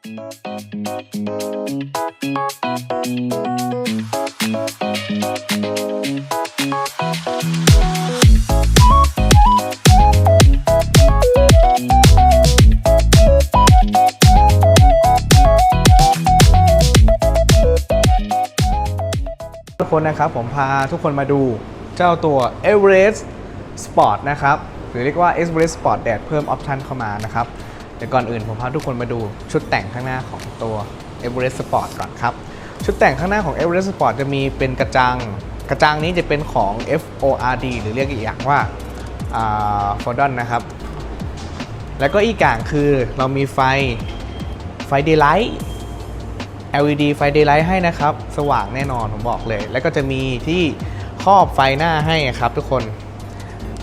ทุกคนนะครับผมพาทุกคนมาดูเจ้าตัว Everest Sport นะครับ หรือเรียกว่า Everest Sport แดดเพิ่มออปชันเข้ามานะครับ แต่ก่อนอื่นผมพาทุกคนมาดูชุดแต่งข้างหน้าของตัว Everest Sport ก่อนครับ ชุดแต่งข้างหน้าของ Everest Sport จะมีเป็นกระจัง กระจังนี้จะเป็นของ FORD หรือเรียกอีกอย่างว่า Fordon นะครับ แล้วก็อีกอย่างคือเรามีไฟไฟ Daylight LED ไฟ Daylight ให้นะครับ สว่างแน่นอนผมบอกเลย แล้วก็จะมีที่ครอบไฟหน้าให้ครับทุกคน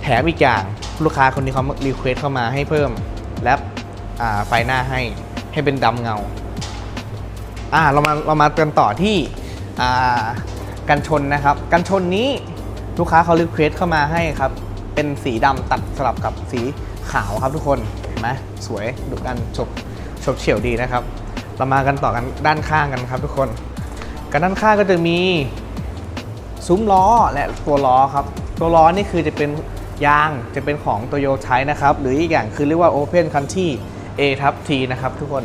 แถมอีกอย่างลูกค้าคนนี้เขารีเควสเข้ามาให้เพิ่มแรป ไฟหน้าให้ให้เป็นดำเงาอ่าเรามาเรามากันต่อที่อ่ากันชนนะครับ กันชนนี้ลูกค้าเขารีเควสเข้ามาให้ครับ เป็นสีดำตัดสลับกับสีขาวครับทุกคนเห็นไหมสวยดูกันฉบฉบเฉี่ยวดีนะครับ เรามากันต่อกันด้านข้างกันครับทุกคน กันด้านข้างก็จะมีซุ้มล้อและตัวล้อครับ ตัวล้อนี่คือจะเป็นยางจะเป็นของโตโยใช้นะครับ หรืออีกอย่างคือเรียกว่า Open Country A ทับ T นะครับทุกคน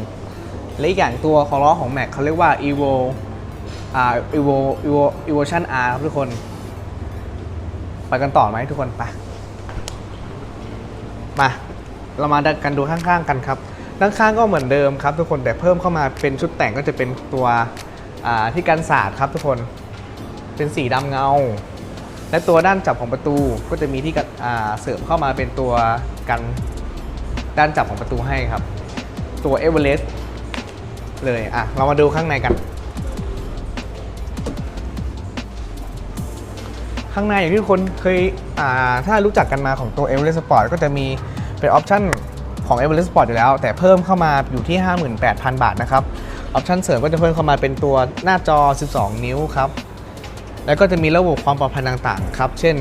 และอีกอย่างตัวของล้อของ Mac เขาเรียกว่า Evo อ่า Evo Evo Evolution R ครับทุกคน ไปกันต่อไหมทุกคนไปมาเรามาดักันดูข้างๆกันครับด้านข้างก็เหมือนเดิมครับทุกคนแต่เพิ่มเข้ามาเป็นชุดแต่งก็จะเป็นตัวที่กันศาสตร์ครับทุกคนเป็นสีดำเงา และตัวด้านจับของประตูก็จะมีที่เสริมเข้ามาเป็นตัวกัน ด้านจับของประตูให้ครับ ตัวเอเวอเรสต์เลยอะเรามาดูข้างในกัน ข้างในอย่างที่คนเคยอ่าถ้ารู้จักกันมาของตัว e v e r e s t Sport ก็จะมีเป็นออปชั่นของ e v e r e s t Sport อยู่แล้ว แต่เพิ่มเข้ามาอยู่ที่ 58,000 บาทนะครับ ออปชั่นเสริมก็จะเพิ่มเข้ามาเป็นตัวหน้าจอ 12 นิ้วครับ แล้วก็จะมีระบบความปลอดภัยต่างๆ ครับ เช่น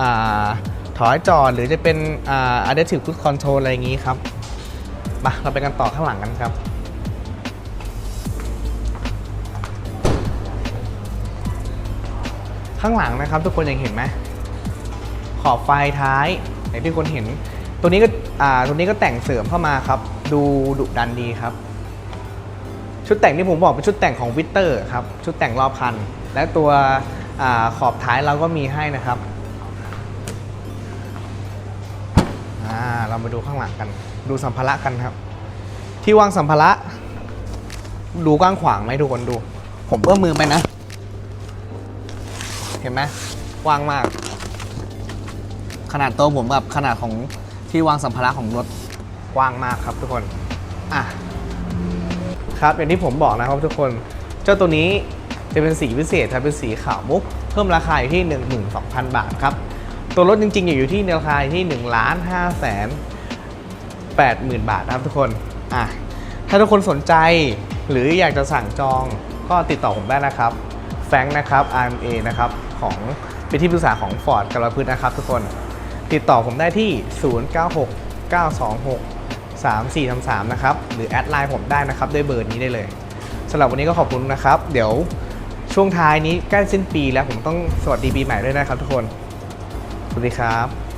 อา ถอยจอดหรือจะเป็นอ่า adaptive cruise control อะไรอย่างนี้ครับมาเราไปกันต่อข้างหลังกันครับ ข้างหลังนะครับ ทุกคนยังเห็นไหมขอบไฟท้ายอย่างที่คนเห็น ตัวนี้ก็อ่าตัวนี้ก็แต่งเสริมเข้ามาครับ ดูดุดันดีครับ ชุดแต่งที่ผมบอกเป็นชุดแต่งของวิตเตอร์ครับ ชุดแต่งรอบคัน และตัวอขอบท้ายเราก็มีให้นะครับ เรามาดูข้างหลังกัน ดูสัมภาระกันครับ ที่วางสัมภาระ ดูกว้างขวางไหมทุกคนดู ผมเอื้อมมือไปนะ เห็นไหมกว้างมาก ขนาดโต๊ะผมกับขนาดของที่วางสัมภาระของรถกว้างมากครับทุกคนอะครับอย่างที่ผมบอกนะครับทุกคน เจ้าตัวนี้จะเป็นสีพิเศษครับเป็นสีขาวมุก เพิ่มราคาอยู่ที่ 12,000 บาทครับ ตัวรถจริงๆ อยู่ที่ราคาอยู่ที่1ล้าน5แสน80,000บาทนะครับทุกคนอะถ้าทุกคนสนใจหรืออยากจะสั่งจองก็ติดต่อผมได้นะครับแฟงนะครับ RMA นะครับของเป็นที่ปรึกษาของ Ford กระพืชนะครับทุกคนติดต่อผมได้ที่ 096 926 3433 นะครับ หรือแอดไลน์ผมได้นะครับ ด้วยเบอร์นี้ได้เลยสำหรับวันนี้ก็ขอบคุณนะครับ เดี๋ยวช่วงท้ายนี้ใกล้สิ้นปีแล้วผมต้องสวัสดีปีใหม่ด้วยนะครับทุกคน สวัสดีครับ